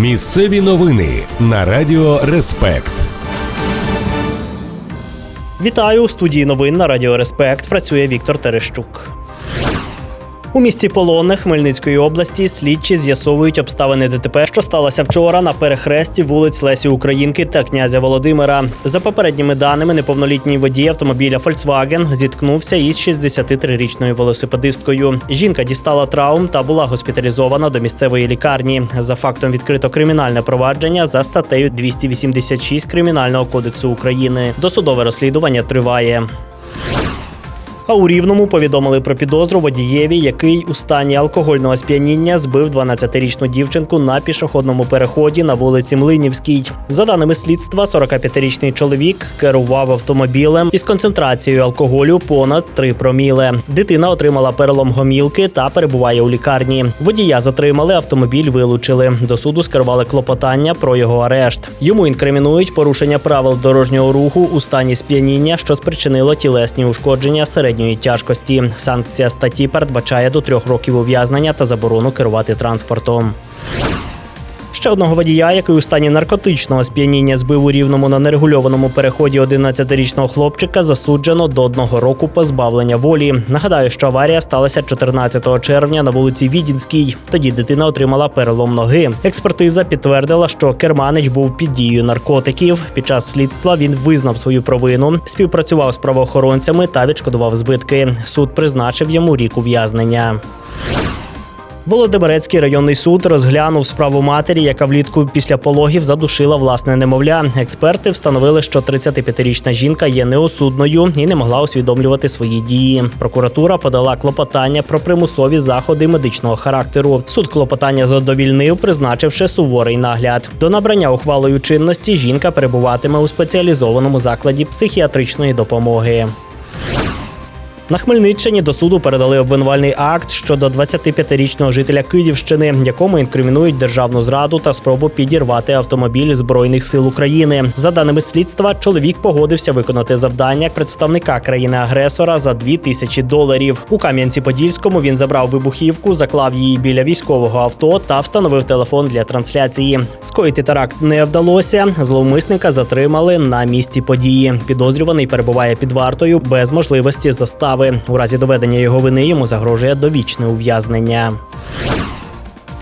Місцеві новини на Радіо Респект. Вітаю у студії новин на Радіо Респект. Працює Віктор Терещук. У місті Полонне Хмельницької області слідчі з'ясовують обставини ДТП, що сталося вчора на перехресті вулиць Лесі Українки та князя Володимира. За попередніми даними, неповнолітній водій автомобіля Volkswagen зіткнувся із 63-річною велосипедисткою. Жінка дістала травм та була госпіталізована до місцевої лікарні. За фактом відкрито кримінальне провадження за статтею 286 Кримінального кодексу України. Досудове розслідування триває. А у Рівному повідомили про підозру водієві, який у стані алкогольного сп'яніння збив 12-річну дівчинку на пішохідному переході на вулиці Млинівській. За даними слідства, 45-річний чоловік керував автомобілем із концентрацією алкоголю понад 3 проміле. Дитина отримала перелом гомілки та перебуває у лікарні. Водія затримали, автомобіль вилучили. До суду скерували клопотання про його арешт. Йому інкримінують порушення правил дорожнього руху у стані сп'яніння, що спричинило тілесні ушкодження середньої тяжкості. Санкція статті передбачає до трьох років ув'язнення та заборону керувати транспортом. Ще одного водія, який у стані наркотичного сп'яніння збив у рівному на нерегульованому переході 11-річного хлопчика, засуджено до одного року позбавлення волі. Нагадаю, що аварія сталася 14 червня на вулиці Відінській. Тоді дитина отримала перелом ноги. Експертиза підтвердила, що керманич був під дією наркотиків. Під час слідства він визнав свою провину, співпрацював з правоохоронцями та відшкодував збитки. Суд призначив йому рік ув'язнення. Володимирецький районний суд розглянув справу матері, яка влітку після пологів задушила власне немовля. Експерти встановили, що 35-річна жінка є неосудною і не могла усвідомлювати свої дії. Прокуратура подала клопотання про примусові заходи медичного характеру. Суд клопотання задовільнив, призначивши суворий нагляд. До набрання ухвалою чинності жінка перебуватиме у спеціалізованому закладі психіатричної допомоги. На Хмельниччині до суду передали обвинувальний акт щодо 25-річного жителя Київщини, якому інкримінують державну зраду та спробу підірвати автомобіль збройних сил України. За даними слідства, чоловік погодився виконати завдання представника країни-агресора за 2 тисячі доларів. У Кам'янці-Подільському він забрав вибухівку, заклав її біля військового авто та встановив телефон для трансляції. Скоїти теракт не вдалося. Зловмисника затримали на місці події. Підозрюваний перебуває під вартою без можливості застави. У разі доведення його вини йому загрожує довічне ув'язнення.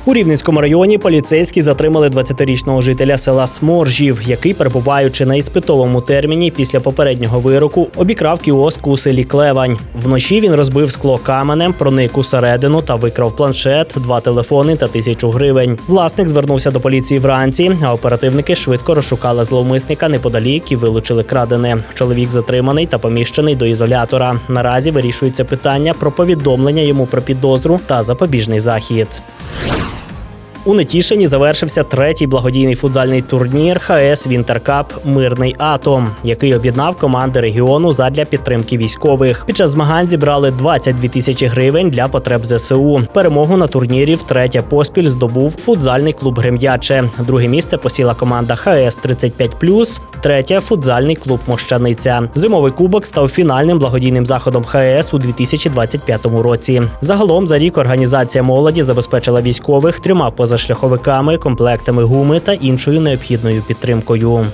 У Рівненському районі поліцейські затримали 20-річного жителя села Сморжів, який, перебуваючи на іспитовому терміні після попереднього вироку, обікрав кіоск у селі Клевань. Вночі він розбив скло каменем, проник усередину та викрав планшет, два телефони та тисячу гривень. Власник звернувся до поліції вранці, а оперативники швидко розшукали зловмисника неподалік і вилучили крадене. Чоловік затриманий та поміщений до ізолятора. Наразі вирішується питання про повідомлення йому про підозру та запобіжний захід. У Нетішині завершився третій благодійний футзальний турнір ХС Вінтеркап Мирний атом, який об'єднав команди регіону задля підтримки військових. Під час змагань зібрали 22 тисячі гривень для потреб ЗСУ. Перемогу на турнірі втретє поспіль здобув футзальний клуб Грем'яче. Друге місце посіла команда ХС 35+, третє футзальний клуб Мощаниця. Зимовий кубок став фінальним благодійним заходом ХС у 2025 році. Загалом за рік організація молоді забезпечила військових трьома позашляховиками, комплектами гуми та іншою необхідною підтримкою.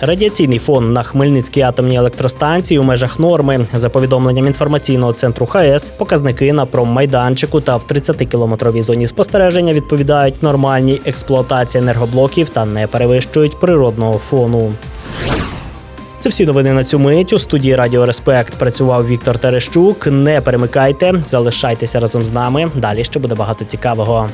Радіаційний фон на Хмельницькій атомній електростанції у межах норми. За повідомленням інформаційного центру ХАЕС, показники на проммайданчику та в 30-кілометровій зоні спостереження відповідають нормальній експлуатації енергоблоків та не перевищують природного фону. Це всі новини на цю мить. У студії Радіо Респект працював Віктор Терещук. Не перемикайте, залишайтеся разом з нами. Далі ще буде багато цікавого.